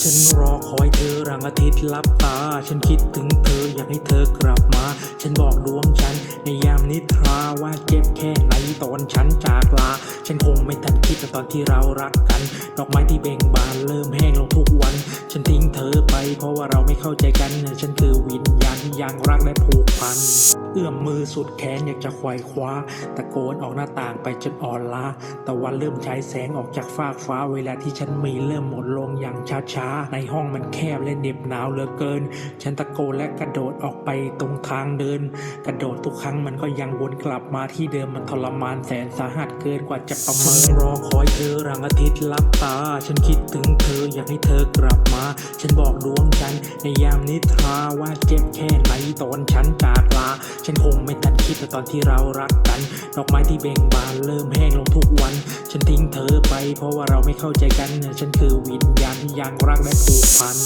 ฉันรอคอยเธอรังอาทิตย์ลับตา ฉันคิดถึงเธออยากให้เธอกลับมา ฉันบอกดวงฉันในยามนิทราว่าเจ็บแค่ไหนตอนฉันจากลา ฉันคงไม่ทันคิดตอนที่เรารักกัน ดอกไม้ที่เบ่งบานเริ่มแห้งลงทุกวัน ฉันทิ้งเธอไปเพราะว่าเราไม่เข้าใจกัน ฉันคือวิญญาณที่ยังรักและผูกพัน เอื้อมมือสุดแขนอยากจะควายคว้า ตะโกนออกหน้าต่างไปจนอ่อนล้าตะวันเริ่มฉายแสงออกจากฟากฟ้าเวลาที่ฉันมีเริ่มหมดลงอย่างช้าๆ ในห้องมันแคบและเหน็บหนาวเหลือเกิน ฉันตะโกนและกระโดดออกไปตรงทางเดิน กระโดดทุกครั้งมันก็ยังวนกลับมาที่เดิมมันทรมานแสนสาหัสเกินกว่าจะประเมินรอคอย เธอรังอาทิตย์ลับตา ฉันคิดถึงเธออยากให้เธอกลับมา ฉันบอกดวงจันทร์ในยามนิทราว่าเจ็บแค่ไหนตอนฉันจากลา ฉันคงไม่ทันคิดแตอนที่เรารักกัน ดอกไม้ที่เบ่งบานเริ่มแห้งลงทุกวัน ฉันทิ้งเธอไปเพราะว่าเราไม่เข้าใจกัน ฉันคือวิญญาณที่ยังรักและผูกพัน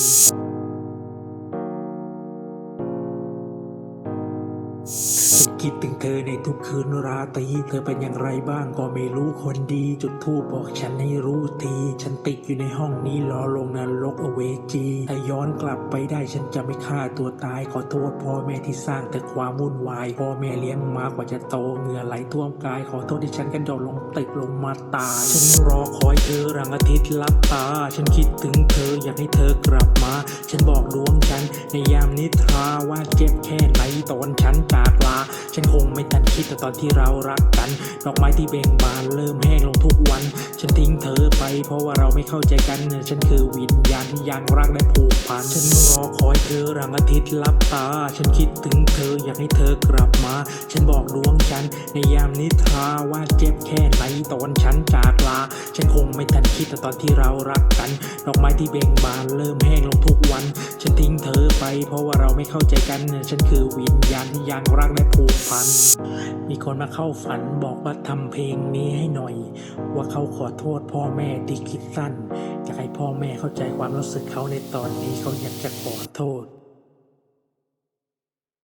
ฉันคิดถึงเธอในทุกคืนราตรีเธอเป็นอย่างไรบ้างก็ไม่รู้คนดีจุดทูบบอกฉันให้รู้ที ฉันติดอยู่ในห้องนี้รอลงนรกอเวจีถ้าย้อนกลับไปได้ฉันจะไม่ฆ่าตัวตายขอโทษพ่อแม่ที่สร้างแต่ความวุ่นวายพ่อแม่เลี้ยงมากว่าจะโตเหงื่อไหลท่วมกาย ขอโทษที่ฉันกระโดดลงตึกลงมาตาย ฉันรอคอยเธอรังอาทิตย์ลับตา ฉันคิดถึงเธออยากให้เธอกลับมา ฉันบอกดวงฉันในยามนิทราว่าเจ็บแค่ไหนตอนฉันจากลาฉันคงไม่ทันคิดแต่ตอนที่เรารักกันดอกไม้ที่เบ่งบานเริ่มแห้งลงทุกวัน ฉันทิ้งเธอไป เพราะว่าเราไม่เข้าใจกันฉันคือวิญญาณที่ยังรักและผูกพันฉันรอคอยเธอรังอาทิตย์ลับตา ฉันคิดถึงเธออยากให้เธอกลับมา ฉันบอกดวงฉันในยามนิทราว่าเจ็บแค่ไหนตอนฉันจากลา ฉันคงไม่ทันคิดแต่ตอนที่เรารักกันดอกไม้ที่เบ่งบานเริ่มแห้งลง เธอไปเพราะว่าเราไม่เข้าใจกันฉันคือวิญญาณที่ยังรักและผูกพัน มีคนมาเข้าฝันบอกว่าทำเพลงนี้ให้หน่อย ว่าเขาขอโทษพ่อแม่ที่คิดสั้นอยากให้พ่อแม่เข้าใจความรู้สึกเขาในตอนนี้เขาอยากจะขอโทษ